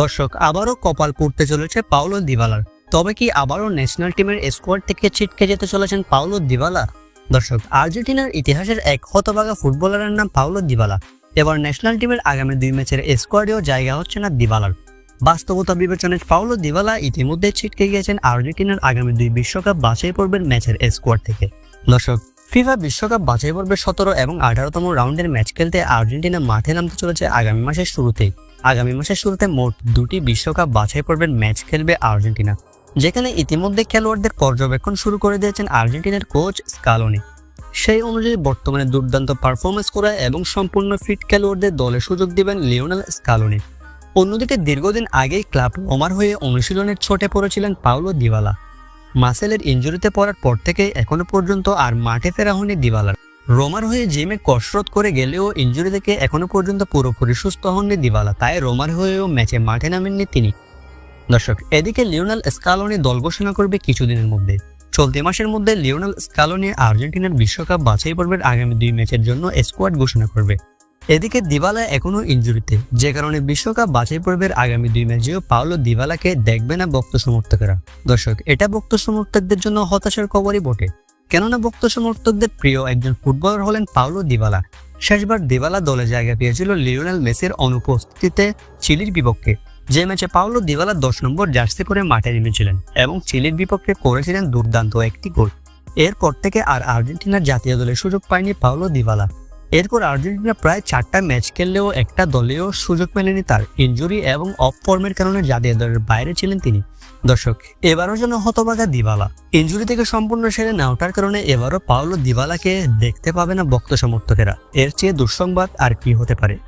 দর্শক, আবারও কপাল পড়তে চলেছে পাওলো দিবালার। তবে কি আবারও ন্যাশনাল টিমের স্কোয়াড থেকে ছিটকে যেতে চলেছেন পাওলো দিবালা? দর্শক, আর্জেন্টিনার ইতিহাসের এক হতবাগা ফুটবলারের নাম পাওলো দিবালা। এবার ন্যাশনাল টিমের আগামী দুই ম্যাচের স্কোয়াডেও জায়গা হচ্ছে না দিবালার। বাস্তবতা বিবেচনায় পাওলো দিবালা ইতিমধ্যে ছিটকে গিয়েছেন আর্জেন্টিনার আগামী দুই বিশ্বকাপ বাছাই পর্বের ম্যাচের স্কোয়াড থেকে। দর্শক, ফিফা বিশ্বকাপ বাছাই পর্বের সতেরো এবং আঠারোতম রাউন্ডের ম্যাচ খেলতে আর্জেন্টিনা মাঠে নামতে চলেছে আগামী মাসের শুরুতেই। আগামী মাসের শুরুতে মোট দুটি বিশ্বকাপ বাছাই পর্বের ম্যাচ খেলবে আর্জেন্টিনা, যেখানে ইতিমধ্যে খেলোয়াড়দের পর্যবেক্ষণ শুরু করে দিয়েছেন আর্জেন্টিনার কোচ স্কালোনি। সেই অনুযায়ী বর্তমানে দুর্দান্ত পারফরমেন্স করা এবং সম্পূর্ণ ফিট খেলোয়াড়দের দলে সুযোগ দিবেন লিওনেল স্কালোনি। অন্যদিকে দীর্ঘদিন আগেই ক্লাব রোমার হয়ে অনুশীলনের ছোটে পড়েছিলেন পাউলো দিওয়ালা। মাসেলের ইঞ্জুরিতে পড়ার পর থেকে এখনও পর্যন্ত আর মাঠে ফেরা হয়নি দিওয়ালার রোমার হয়ে জিমে কসরত করে গেলেও ইঞ্জুরি থেকে এখনও পর্যন্ত পুরোপুরি সুস্থ হননি দিবালা। তাই রোমার হয়েও ম্যাচে মাঠে নামেননি তিনি। দর্শক, এদিকে লিওনাল স্কালোনি দল ঘোষণা করবে কিছুদিনের মধ্যে। চলতি মাসের মধ্যে লিওনাল স্কালোনি আর্জেন্টিনার বিশ্বকাপ বাছাই পর্বের আগামী দুই ম্যাচের জন্য স্কোয়াড ঘোষণা করবে। এদিকে দিবালা এখনও ইঞ্জুরিতে যে কারণে বিশ্বকাপ বাছাই পর্বের আগামী দুই ম্যাচেও পাওলো দিবালাকে দেখবে না ভক্ত সমর্থকেরা। দর্শক, এটা ভক্ত সমর্থকদের জন্য হতাশার খবরই বটে। কেননা ভক্ত সমর্থকদের প্রিয় একজন ফুটবলার হলেন পাওলো দিবালা। শেষবার দিবালা দলে জায়গা পেয়েছিল লিওনেল মেসির অনুপস্থিতিতে চিলির বিপক্ষে। যে ম্যাচে পাওলো দিবালা দশ নম্বর জার্সি করে মাঠে নেমেছিলেন এবং চিলির বিপক্ষে করেছিলেন দুর্দান্ত একটি গোল। এরপর থেকে আর আর্জেন্টিনার জাতীয় দলে সুযোগ পায়নি পাওলো দিবালা। এরপর আর্জেন্টিনা প্রায় চারটা ম্যাচ খেললেও একটা দলেও সুযোগ মেলেনি তার। ইনজুরি এবং অফ ফর্মের কারণে জাতীয় দলের বাইরে ছিলেন তিনি। দর্শক, এবারও যেন হতবাগা দিবালা। ইঞ্জুরি থেকে সম্পূর্ণ সেরে না ওঠার কারণে এবারও পাওলো দিবালাকে দেখতে পাবে না ভক্ত সমর্থকেরা। এর চেয়ে দুঃসংবাদ আর কি হতে পারে?